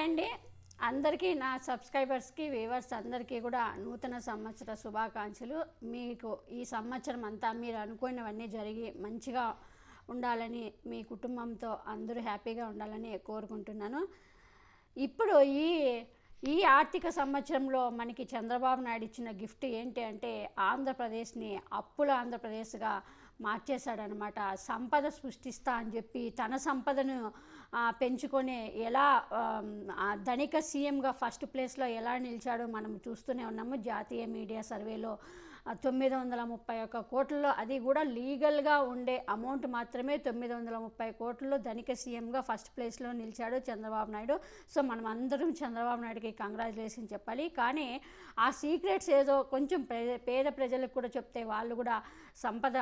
Hi అండి. అందరికీ నా సబ్స్క్రైబర్స్కి వ్యూవర్స్ అందరికీ కూడా నూతన సంవత్సర శుభాకాంక్షలు. మీకు ఈ సంవత్సరం అంతా మీరు అనుకున్నవన్నీ జరిగి మంచిగా ఉండాలని మీ కుటుంబంతో అందరూ హ్యాపీగా ఉండాలని కోరుకుంటున్నాను. ఇప్పుడు ఈ ఈ ఆర్థిక సంవత్సరంలో మనకి చంద్రబాబు నాయుడు ఇచ్చిన గిఫ్ట్ ఏంటి అంటే ఆంధ్రప్రదేశ్ని అప్పుల ఆంధ్రప్రదేశ్గా మార్చేశాడనమాట. సంపద సృష్టిస్తా అని చెప్పి తన సంపదను పెంచుకొనే పెంచుకొని ఎలా ధనిక సీఎంగా ఫస్ట్ ప్లేస్లో ఎలా నిలిచాడో మనం చూస్తూనే ఉన్నాము జాతీయ మీడియా సర్వేలో. తొమ్మిది వందల ముప్పై ఒక్క కోట్లలో అది కూడా లీగల్గా ఉండే అమౌంట్ మాత్రమే తొమ్మిది వందల ముప్పై కోట్లలో ధనిక సీఎంగా ఫస్ట్ ప్లేస్లో నిలిచాడు చంద్రబాబు నాయుడు. సో మనం అందరం చంద్రబాబు నాయుడుకి కంగ్రాచులేషన్ చెప్పాలి. కానీ ఆ సీక్రెట్స్ ఏదో కొంచెం పేద ప్రజలకు కూడా చెప్తే వాళ్ళు కూడా సంపద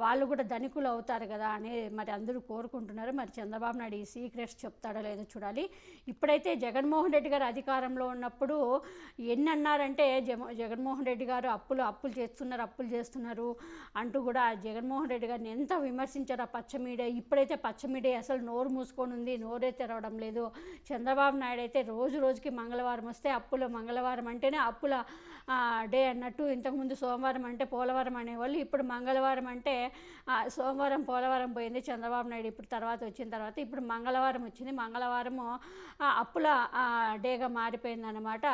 వాళ్ళు కూడా ధనికులు అవుతారు కదా అని మరి అందరూ కోరుకుంటున్నారు. మరి చంద్రబాబు నాయుడు ఈ సీక్రెట్స్ చెప్తాడో లేదో చూడాలి. ఇప్పుడైతే జగన్మోహన్ రెడ్డి గారు అధికారంలో ఉన్నప్పుడు ఎన్ని అన్నారంటే జగ జగన్మోహన్ రెడ్డి గారు అప్పులు అప్పులు చేస్తున్నారు అప్పులు చేస్తున్నారు అంటూ కూడా జగన్మోహన్ రెడ్డి గారిని ఎంత విమర్శించారు ఆ పచ్చ మీడియా. ఇప్పుడైతే పచ్చ మీడియా అసలు నోరు మూసుకొని ఉంది నోరే తెరవడం లేదు. చంద్రబాబు నాయుడు అయితే రోజు రోజుకి మంగళవారం వస్తే అప్పుల మంగళవారం అంటేనే అప్పుల డే అన్నట్టు. ఇంతకుముందు సోమవారం అంటే పోలవరం అనేవాళ్ళు ఇప్పుడు మంగళవారం అంటే సోమవారం పోలవరం పోయింది చంద్రబాబు నాయుడు ఇప్పుడు తర్వాత వచ్చిన తర్వాత. ఇప్పుడు మంగళవారం వచ్చింది మంగళవారము అప్పుల డేగా మారిపోయింది అనమాట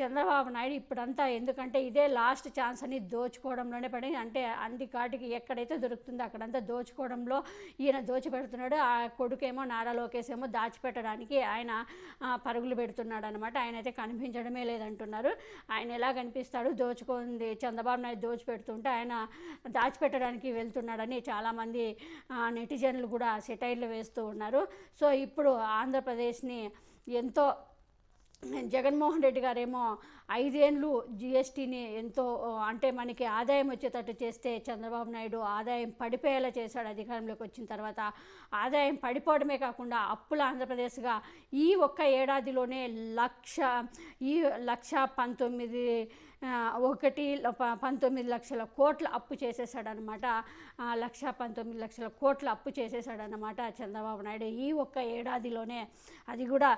చంద్రబాబు నాయుడు ఇప్పుడంతా. ఎందుకంటే ఇదే లాస్ట్ ఛాన్స్ అని దోచుకోవడంలోనే పడి అంటే అంటి కాటికి ఎక్కడైతే దొరుకుతుందో అక్కడంతా దోచుకోవడంలో ఈయన దోచిపెడుతున్నాడు ఆ కొడుకేమో నారా లోకేష్ ఏమో దాచిపెట్టడానికి ఆయన పరుగులు పెడుతున్నాడు అనమాట ఆయన అయితే కనిపించడమే లేదంటున్నారు. ఆయన ఎలా కనిపిస్తాడు? దోచుకుంది చంద్రబాబు నాయుడు దోచిపెడుతుంటే ఆయన దాచిపెట్టడానికి వెళ్తున్నాడని చాలామంది నెటిజన్లు కూడా సెటైర్లు వేస్తూ ఉన్నారు. సో ఇప్పుడు ఆంధ్రప్రదేశ్ని ఎంతో జగన్మోహన్ రెడ్డి గారేమో ఐదేళ్ళు జిఎస్టీని ఎంతో అంటే మనకి ఆదాయం వచ్చేటట్టు చేస్తే చంద్రబాబు నాయుడు ఆదాయం పడిపోయేలా చేశాడు అధికారంలోకి వచ్చిన తర్వాత. ఆదాయం పడిపోవడమే కాకుండా అప్పుల ఆంధ్రప్రదేశ్గా ఈ ఒక్క ఏడాదిలోనే లక్ష ఈ లక్ష పంతొమ్మిది ఒకటి పంతొమ్మిది లక్షల కోట్ల అప్పు చేసేసాడనమాట లక్ష పంతొమ్మిది లక్షల కోట్ల అప్పు చేసేసాడనమాట చంద్రబాబు నాయుడు. ఈ ఒక్క ఏడాదిలోనే అది కూడా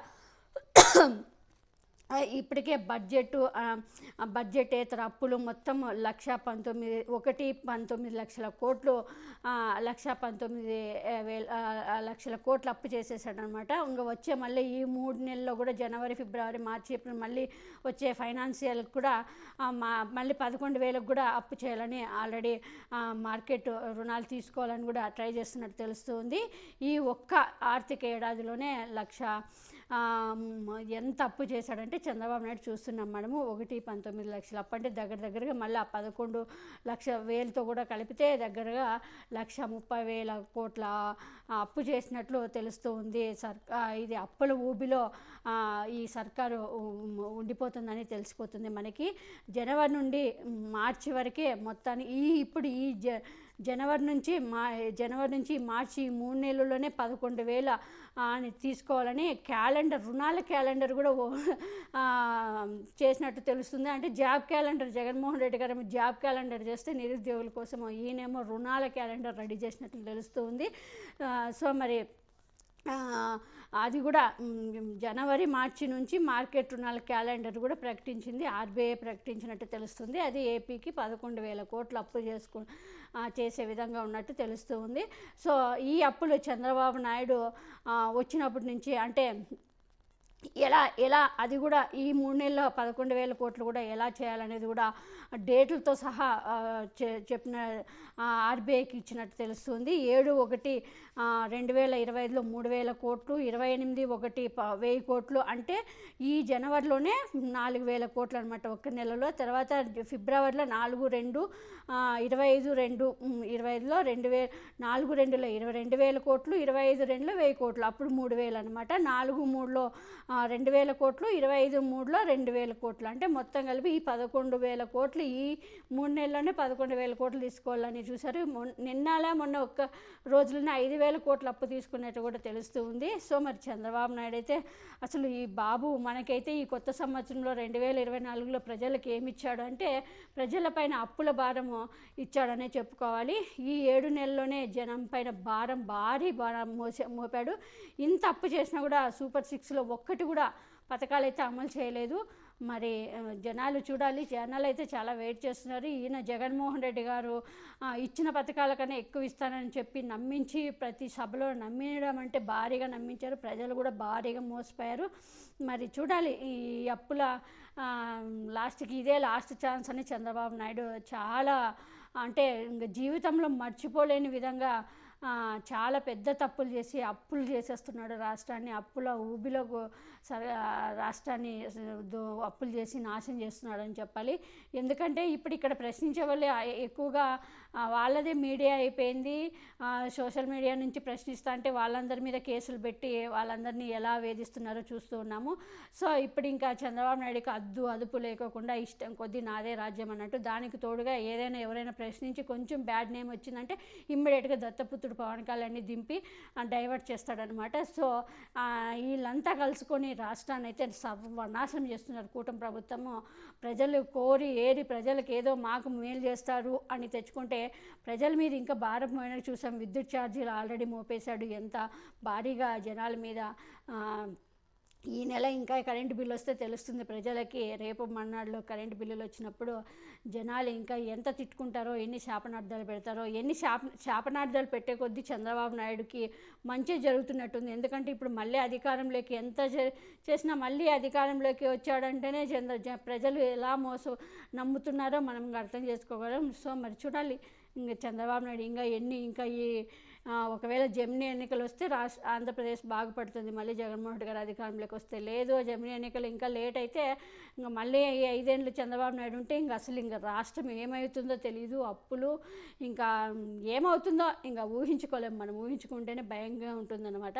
ఇప్పటికే బడ్జెట్ బడ్జెటేతర బడ్జెట్ అప్పులు మొత్తం లక్ష పంతొమ్మిది ఒకటి పంతొమ్మిది లక్షల కోట్లు లక్ష పంతొమ్మిది వేల లక్షల కోట్లు అప్పు చేసేసాడనమాట. ఇంకా వచ్చే మళ్ళీ ఈ మూడు నెలల్లో కూడా జనవరి ఫిబ్రవరి మార్చి ఏప్రిల్ మళ్ళీ వచ్చే ఫైనాన్షియల్ కూడా మా మళ్ళీ పదకొండు వేలకు కూడా అప్పు చేయాలని ఆల్రెడీ మార్కెట్ రుణాలు తీసుకోవాలని కూడా ట్రై చేస్తున్నట్టు తెలుస్తుంది ఈ ఒక్క ఆర్థిక ఏడాదిలోనే లక్ష ఎంత అప్పు చేశాడంటే చంద్రబాబు నాయుడు చూస్తున్నాం మనము. ఒకటి పంతొమ్మిది లక్షలు అప్పు అంటే దగ్గర దగ్గరగా మళ్ళీ ఆ పదకొండు లక్ష వేలతో కూడా కలిపితే దగ్గరగా లక్ష ముప్పై వేల కోట్ల అప్పు చేసినట్లు తెలుస్తూ ఉంది. సర్కా ఇది అప్పుల ఊబిలో ఈ సర్కారు ఉండిపోతుందని తెలిసిపోతుంది మనకి. జనవరి నుండి మార్చి వరకే మొత్తాన్ని ఈ ఇప్పుడు ఈ జ జనవరి నుంచి మా జనవరి నుంచి మార్చి మూడు నెలల్లోనే పదకొండు వేల అని తీసుకోవాలని క్యాలెండర్ రుణాల క్యాలెండర్ కూడా చేసినట్టు తెలుస్తుంది. అంటే జాబ్ క్యాలెండర్ జగన్మోహన్ రెడ్డి గారు జాబ్ క్యాలెండర్ చేస్తే నిరుద్యోగుల కోసం ఈయనేమో రుణాల క్యాలెండర్ రెడీ చేసినట్లు తెలుస్తుంది సో మరి అది కూడా జనవరి మార్చి నుంచి మార్కెట్ రుణాల క్యాలెండర్ కూడా ప్రకటించింది. ఆర్బీఐ ప్రకటించినట్టు తెలుస్తుంది. అది ఏపీకి పదకొండు వేల కోట్లు అప్పు చేసుకు చేసే విధంగా ఉన్నట్టు తెలుస్తుంది సో ఈ అప్పులు చంద్రబాబు నాయుడు వచ్చినప్పటి నుంచి అంటే ఎలా ఎలా అది కూడా ఈ మూడు నెలల్లో పదకొండు వేల కోట్లు కూడా ఎలా చేయాలనేది కూడా డేట్లతో సహా చె- చెప్పిన ఆర్బీఐకి ఇచ్చినట్టు తెలుస్తుంది. ఏడు ఒకటి రెండు వేల ఇరవై ఐదులో మూడు వేల కోట్లు ఇరవై ఎనిమిది ఒకటి ప- వెయ్యి కోట్లు అంటే ఈ జనవరిలోనే నాలుగు వేల కోట్లు అనమాట ఒక నెలలో. తర్వాత ఫిబ్రవరిలో నాలుగు రెండు ఇరవై ఐదు రెండు ఇరవై ఐదులో రెండు వే నాలుగు రెండులో ఇరవై రెండు వేల కోట్లు ఇరవై ఐదు రెండులో వెయ్యి కోట్లు అప్పుడు మూడు వేలు అనమాట నాలుగు మూడులో రెండు వేల కోట్లు ఇరవై ఐదు మూడులో రెండు వేల కోట్లు. అంటే మొత్తం కలిపి ఈ పదకొండు వేల కోట్లు ఈ మూడు నెలల్లోనే పదకొండు వేల కోట్లు తీసుకోవాలని చూసారు మొన్- నిన్నలా మొన్న ఒక్క రోజులోనే ఐదు వేల కోట్లు అప్పు తీసుకున్నట్టు కూడా తెలుస్తూ ఉంది. సో మరి చంద్రబాబు నాయుడు అయితే అసలు ఈ బాబు మనకైతే ఈ కొత్త సంవత్సరంలో రెండు వేల ఇరవై నాలుగులో ప్రజలకు ఏమి ఇచ్చాడు అంటే ప్రజలపైన అప్పుల భారము ఇచ్చాడనే చెప్పుకోవాలి. ఈ ఏడు నెలల్లోనే జనం పైన భారం భారీ భారం మోసే మోపాడు. ఇంత అప్పు చేసినా కూడా సూపర్ సిక్స్లో ఒక్కటి ఒక్కటి కూడా పథకాలు అయితే అమలు చేయలేదు. మరి జనాలు చూడాలి. జనాలు అయితే చాలా వెయిట్ చేస్తున్నారు. ఈయన జగన్మోహన్ రెడ్డి గారు ఇచ్చిన పథకాల కన్నా ఎక్కువ ఇస్తానని చెప్పి నమ్మించి ప్రతి సభలో నమ్మించడం అంటే భారీగా నమ్మించారు. ప్రజలు కూడా భారీగా మోసపోయారు. మరి చూడాలి ఈ అప్పుల లాస్ట్కి ఇదే లాస్ట్ ఛాన్స్ అని చంద్రబాబు నాయుడు చాలా అంటే జీవితంలో మర్చిపోలేని విధంగా చాలా పెద్ద తప్పులు చేసి అప్పులు చేసేస్తున్నాడు రాష్ట్రాన్ని. అప్పుల ఊబిలో రాష్ట్రాన్ని దో- అప్పులు చేసి నాశనం చేస్తున్నాడు అని చెప్పాలి. ఎందుకంటే ఇప్పుడు ఇక్కడ ప్రశ్నించే వాళ్ళే ఎక్కువగా వాళ్ళదే మీడియా అయిపోయింది. సోషల్ మీడియా నుంచి ప్రశ్నిస్తా అంటే వాళ్ళందరి మీద కేసులు పెట్టి వాళ్ళందరినీ ఎలా వేధిస్తున్నారో చూస్తూ ఉన్నాము. సో ఇప్పుడు ఇంకా చంద్రబాబు నాయుడుకి అద్దు అదుపు లేకోకుండా ఇష్టం కొద్దీ నాదే రాజ్యం అన్నట్టు దానికి తోడుగా ఏదైనా ఎవరైనా ప్రశ్నించి కొంచెం బ్యాడ్ నేమ్ వచ్చిందంటే ఇమ్మీడియట్గా దత్తపుత్రుడు పవన్ కళ్యాణ్ని దింపి డైవర్ట్ చేస్తాడనమాట సో వీళ్ళంతా కలుసుకొని రాష్ట్రాన్ని అయితే సర్వనాశనం చేస్తున్నారు కూటమి ప్రభుత్వము. ప్రజలు కోరి ఏరి ప్రజలకు ఏదో మాకు మేలు చేస్తారు అని తెచ్చుకుంటే ప్రజల మీద ఇంకా భారం పోయిన చూసాం. విద్యుత్ ఛార్జీలు ఆల్రెడీ మోపేశాడు. ఎంత భారీగా జనాల మీద ఈ నెల ఇంకా కరెంటు బిల్లు వస్తే తెలుస్తుంది ప్రజలకి. రేపు మన్నాడులో కరెంటు బిల్లులు వచ్చినప్పుడు జనాలు ఇంకా ఎంత తిట్టుకుంటారో ఎన్ని శాపనార్థాలు పెడతారో ఎన్ని శాప శాపనార్థాలు పెట్టే కొద్దీ చంద్రబాబు నాయుడుకి మంచి జరుగుతున్నట్టుంది. ఎందుకంటే ఇప్పుడు మళ్ళీ అధికారంలోకి ఎంత చేసినా మళ్ళీ అధికారంలోకి వచ్చాడంటేనే చంద్ర జ- ప్రజలు ఎలా మోసం నమ్ముతున్నారో మనం అర్థం చేసుకోగలం. సో మరి చూడాలి. ఇంకా చంద్రబాబు నాయుడు ఇంకా ఎన్ని ఇంకా ఈ ఒకవేళ జమినీ ఎన్నికలు వస్తే రాష్ట్ర ఆంధ్రప్రదేశ్ బాగుపడుతుంది. మళ్ళీ జగన్మోహన్ రెడ్డి గారు అధికారంలోకి వస్తే లేదు. జమినీ ఎన్నికలు ఇంకా లేట్ అయితే ఇంకా మళ్ళీ ఈ ఐదేళ్ళు చంద్రబాబు నాయుడు ఉంటే ఇంకా అసలు ఇంకా రాష్ట్రం ఏమవుతుందో తెలియదు అప్పులు ఇంకా ఏమవుతుందో ఇంకా ఊహించుకోలేము మనం ఊహించుకుంటేనే భయంగా ఉంటుందన్నమాట.